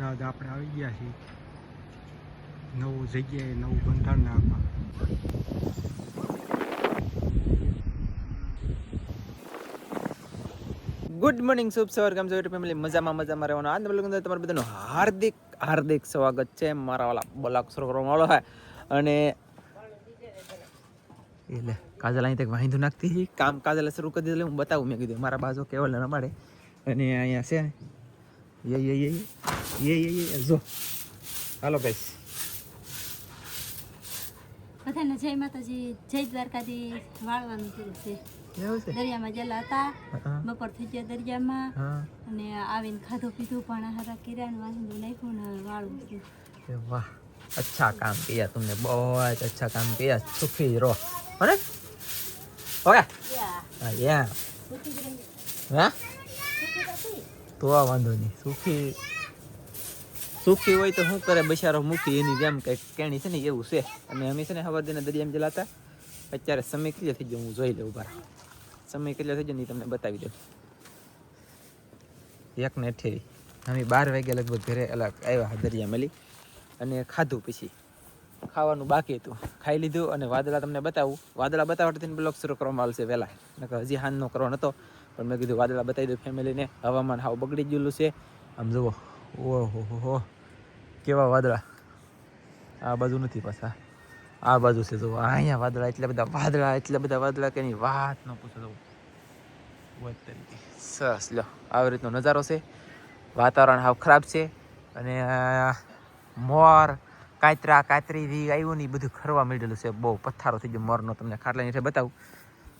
રાજ આપણે આવી ગયા છીએ. નવું જગ્યાએ, નવું બંધારણ નાખવા ગુડ મોર્નિંગ શુભ સવાર. કેમ છો ફેમિલી મજામાં મજામાં રહેવાનો. આનંદ લોકો તમારા બધાનું હાર્દિક હાર્દિક સ્વાગત છે. મારા વાલા બોલાક શરૂ કરવામાં વાળો છે. અને એટલે કાજલ અહીં તક વાંધો નાખતી કામ કાજલે શરૂ કરી દીધું હું બતાવું. મેં કીધું, મારા બાજુ કેવલ રમાડે. અને અહીંયા છે યે યે યે. એ એ એ જો હાલો ગાઈસ કામ કિયા તમને બહુ અચ્છા કામ કિયા સુખી રહો. અરે ઓકે તો વાંધો નહીં સુખી સુખી હોય તો શું કરે? બિચારો મૂકી, એની જેમ કંઈક કેણી છે ને એવું છે. અને અમે છે ને હવા દિને દરિયામાં જલાતા અત્યારે સમય કેટલો થઈ ગયો? હું જોઈ લઉં બાર સમય કેટલો થઈ ગયો ને તમને બતાવી દઉં. એક ને અઠ્યાવી અમે બાર વાગ્યા લગભગ ઘરે અલગ આવ્યા દરિયા મળી. અને ખાધું પછી. ખાવાનું બાકી હતું. ખાઈ લીધું અને વાદળા તમને બતાવું. વાદળા બતાવવાથી બ્લોગ શરૂ કરવામાં આવશે વહેલા. નકર હજી હાનનો કરવાનો હતો પણ મેં કીધું વાદળા બતાવી દઉં ફેમિલીને હવામાન હાવ બગડી ગયેલું છે. આમ જુઓ. ઓહો હો. કેવા વાદળા? આ બાજુ નથી પાછા. આ બાજુ છે જો અહીંયા વાદળા, એટલા બધા વાદળા, એટલા બધા વાદળા કે એની વાત ન પૂછો તરીકે સરસ લો આવી રીતનો નજારો છે. વાતાવરણ હાવ ખરાબ છે. અને મોર, કાતરા, કાતરી વી આવ્યું ને બધું ખરવા મળેલું છે. બહુ પથ્થારો થઈ ગયો મોરનો. તમને ખાટલાની નીચે બતાવું.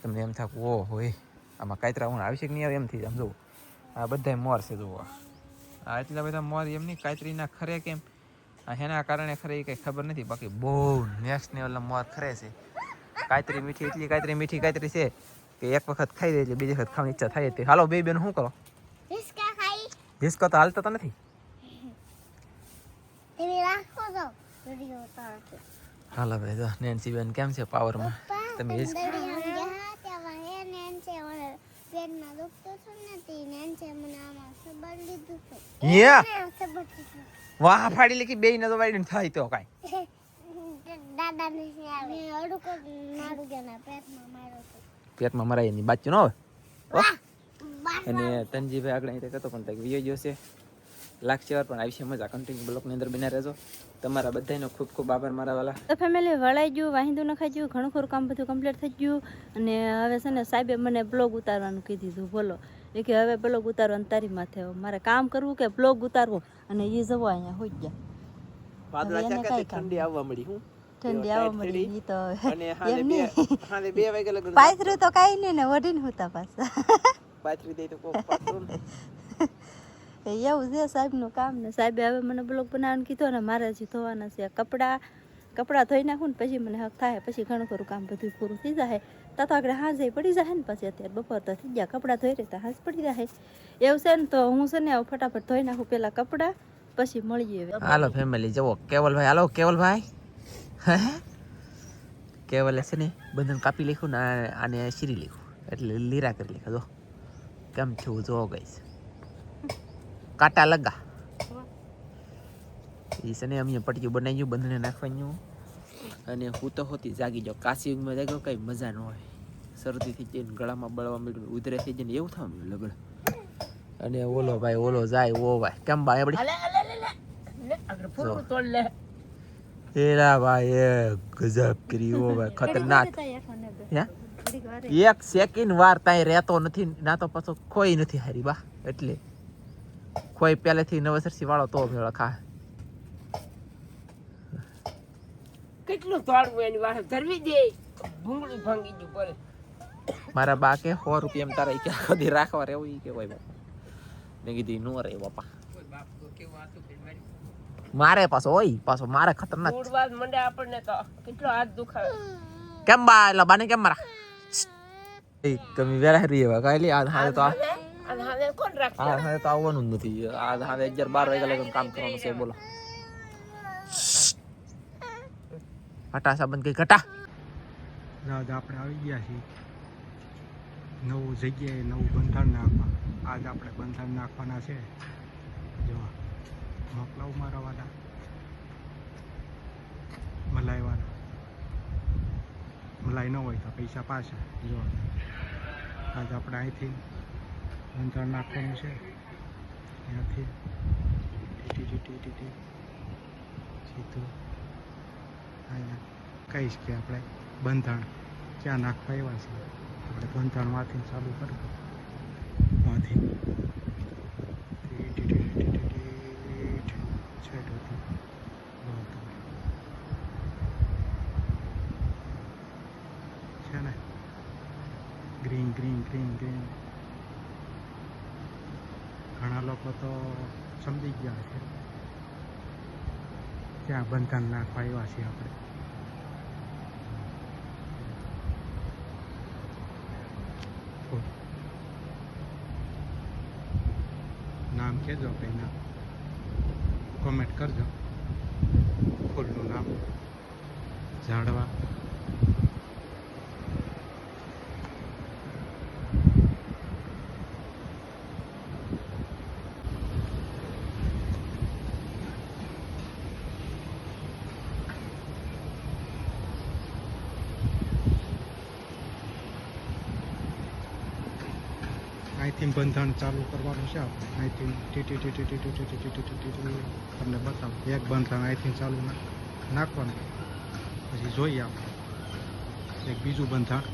તમને એમ થાય ઓ હોય આમાં કાતરા હું આવી છે કે નહીં આવે એમ થઈ આમ જુઓ. આ બધા મોર છે, જુઓ. આ એટલા બધા મોર એમની કાતરીના ખરે કેમ એના કારણે ખરે એ કંઈ ખબર નથી બાકી બહુ નેક્સ્ટ લેવલના મોર ખરે છે. કાતરી મીઠી એટલી કાતરી મીઠી કાતરી છે કે એક વખત ખાઈ દે એટલે બીજી વખત ખાવાની ઈચ્છા થાય તે. હાલો બે બેન શું કરો? હિસકા હિસકો તો હાલતો તો નથી? હાલો ભાઈ જો નેન્સી બેન કેમ છે પાવરમાં તમે હિસ ને ને વાહ ફાડી લીધી બે ને તો વાડી થાય તો કાઈ. દાદા ને આવે મારું ગયા પેટમાં માર્યો પેટમાં મરાય એની બાચ્યું ન હવે અને તનજીભાઈ આગળ અહીં કહેતો પણ તક વિયો જોશે છે. લાગશે વાર પણ આવી છે મજા. કન્ટિન્યુ બ્લોકની અંદર બિના રહેજો. તમારા બધાનો ખૂબ ખૂબ આભાર મારા વાલા. તો ફેમિલી વળાઈ ગયું વાહિંદુ નખાઈ ગયું ઘણું ખરું કામ બધું કમ્પ્લીટ થઈ ગયું. અને હવે છે ને સાહેબે મને બ્લોગ ઉતારવાનું કીધું દીધું બોલો. એ કે હવે બ્લોગ ઉતારવાનું તારી માથે મારે કામ કરવું કે બ્લોગ ઉતારવો? અને એ જવો અહીંયા હોઈ ગયા. ઠંડી આવવા મળી હું? ઠંડી આવવા મળી ઈ તો એમ નહીં. હાલે બે વાગે લગન પાથરું તો કાંઈ નહીં ને વઢીને હોતા પાછા. પાથરી દઈ તો કોક પાથરું એવું છે સાહેબનું કામ ને. સાહેબે હવે મને બ્લોગ બનાવવાનું કીધું અને મારે હજી ધોવાના છે. કપડાં કપડાં ધોઈ નાખું ને પછી મને હક થાય પછી ઘણું ખરું કામ બધું પૂરું થઈ જાય. તો તો આગળ હાજે પડી જાય ને પછી અત્યારે બપોર તો થઈ ગયા કપડાં ધોઈ રહેતા હાજ પડી જાય એવું છે ને તો હું છે ને ફટાફટ ધોઈ નાખું પેલા કપડાં પછી મળીએ હવે. હાલો ફેમિલી જવો કેવલભાઈ હાલો કેવલભાઈ? કેવલે છે ને બંધન કાપી લખ્યું ને આને શીરી લખ્યું એટલે લીરા કરી લખ્યા જો. કેમ થયું જો ગઈશ કાંટા લગા. એ છે ને અમે પટિયું બનાવી ગયું બંધને નાખવાનું. અને હું તો હોતી જાગી જાઉં. કાશી ઊંઘમાં જાગ્યો કંઈ મજા ન હોય. શરદી થઈ જાય ગળામાં બળવા મળ્યું ઉધરે થઈ જઈને એવું થવા મળ્યું લગડ અને ઓલો ભાઈ ઓલો જાય ઓ ભાઈ. કેમ ભાઈ આપડી? એરા ભાઈ એ ગજબ કરી ઓ ભાઈ. ખતરનાક. હે? એક સેકન્ડ વાર તાય રહેતો નથી ના તો પાછો કોઈ નથી હારી બા. એટલે કોઈ પહેલેથી નવસરસી વાળો તો ભેળો ખા. કેટલું તોડવું એની વાહે ધરવી દે? ભૂંગળી ભાંગી ગયું બોલે મારા બા કે સો રૂપિયા તારા ઈ કે કદી રાખવા રહેવું ઈ કે હોય બાપા મેં કીધું નો રે બાપા. મારે પાછો હોય પાછો મારે ખતરનાક. મૂળવાદ મંડે આપણને તો કેટલો હાથ દુખાવે. કેમ બા એટલે બાને કેમ મારા? એ કમી વેરા રહી હવે કાલી આ હાલે તો આ હાલે કોણ રાખશે? આ હાલે તો આવવાનું જ નથી. આ હાલે અગિયાર બાર વાગ્યા લગન કામ કરવાનું છે બોલો. હટા સાબંધ કઈ ઘટા. આજ આપણે આવી ગયા છીએ. નવું જગ્યાએ નવું બંધારણ નાખવા. આજ આપણે બંધારણ નાખવાના છે. જોવા મોકલાવ મારા વાળા મલાઈ વાળા મલાઈ ન હોય તો પૈસા પાછા. જોવા આજ આપણે અહીંથી બંધારણ નાખવાનું છે. ત્યાંથી ટીટી ટીટી. સીધું. અહીંયા કહીશ કે આપણે બંધાણ ક્યાં નાખવા એવા છે આપણે બંધાણમાંથી ચાલુ કરવું માંથી ટી ટી ટી ટી ટી ટી છેક હતું બહુ છે ને ગ્રીન ગ્રીન ગ્રીન ગ્રીન ઘણા લોકો તો સમજી ગયા છે બંધન નાખવા છીએ આપણે. નામ કહેજો કંઈ કોમેન્ટ કરજો. ફૂલનું નામ. ઝાડવા અહીંથી બંધાણ ચાલુ કરવાનું છે આઈ અહીંથી ટીટી ટીટી ટીટી ટીટી ટીટી ટીટી તમને બતાવો એક બંધાણ અહીંથી ચાલુ નાખવાનું પછી જોઈએ આપણે એક બીજું બંધાણ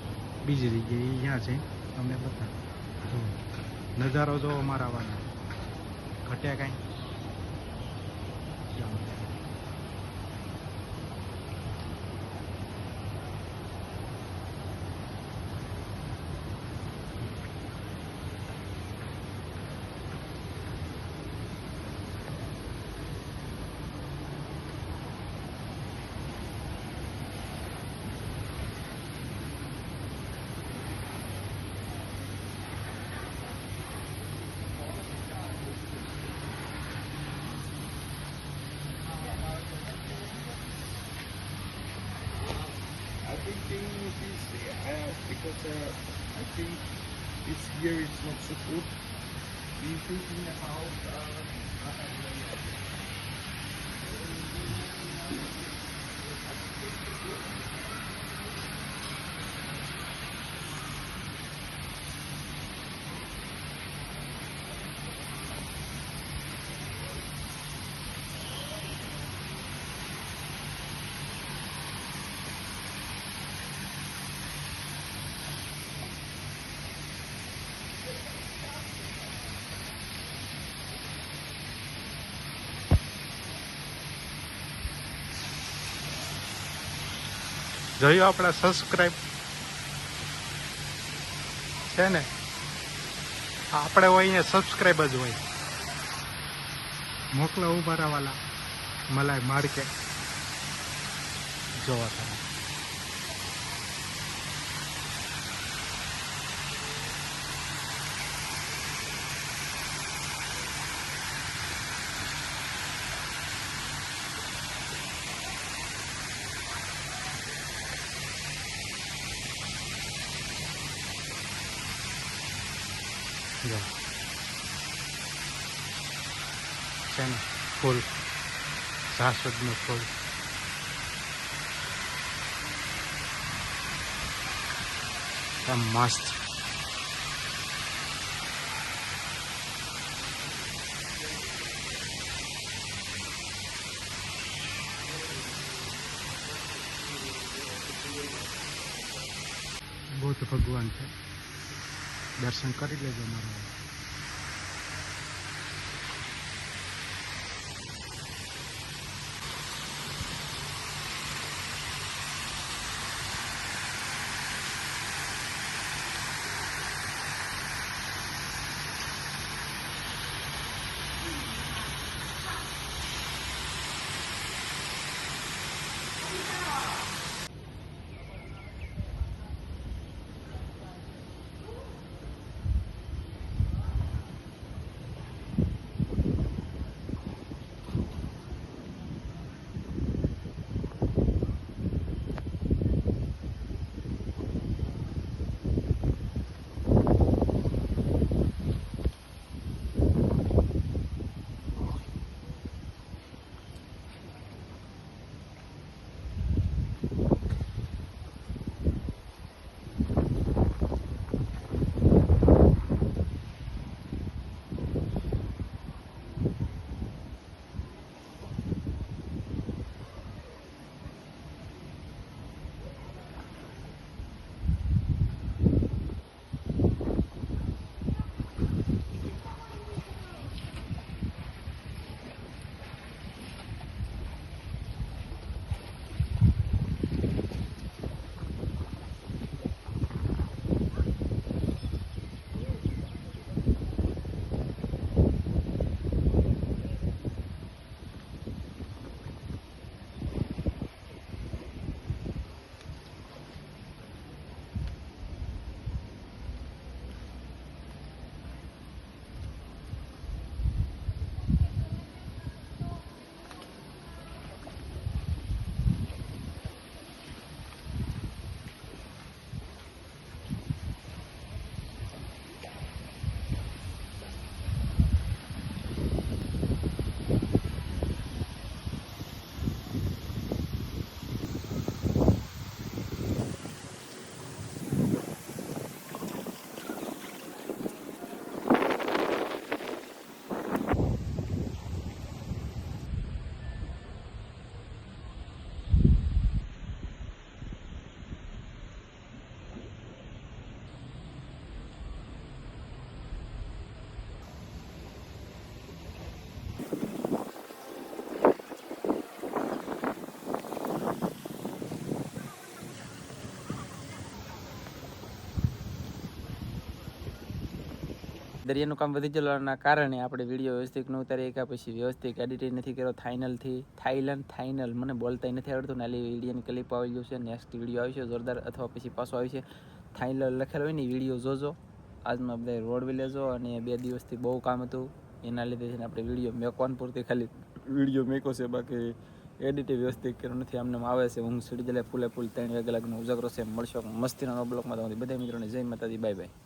બીજી જગ્યાએ ત્યાં છે તમને બતાવું નજારો જોવો મારા વાળા ઘટ્યા કાંઈ but uh, I think this year it's not so good. We're in the house. Uh, જોયું આપણા સબસ્ક્રાઈબ છે ને? આપણે હોય ને સબસ્ક્રાઈબ જ હોય. મોકલો ઉભારાવાલા મલાઈ માર્કે જોવા તમે જો છે ને ફૂલ જાસૂદનું ફૂલ મસ્ત બુદ્ધ ભગવાન છે દર્શન કરી લેજો મારા દરિયાનું કામ વધી જવાના કારણે આપણે વીડિયો વ્યવસ્થિત ન ઉતારી શક્યા પછી વ્યવસ્થિત એડિટિંગ નથી કર્યો થાઇનલથી થાઈલેન્ડ થાઇનલ મને બોલતા નથી આવડતું ને આલી વિડીયોની ક્લિપ આવી ગયું છે નેક્સ્ટ વીડિયો આવશે જોરદાર અથવા પછી પાછો આવશે થાઇનલ લખેલો હોય ને વીડિયો જોજો. આજમાં બધા રોડ વિલેજો અને બે દિવસથી બહુ કામ હતું. એના લીધે છે ને આપણે વીડિયો મેકવાન પૂરતી ખાલી વીડિયો મેકો છે, બાકી એડિટિવ વ્યવસ્થિત કર્યો નથી. આમને આમ આવે છે, હું સીડી જલે ફૂલે ફૂલ ત્રણ વાગે લાગનો ઉજાગરો છે, મળશો. મસ્તીના બ્લોકમાં તમારી બધા મિત્રોને જય માતાજી, બાય બાય.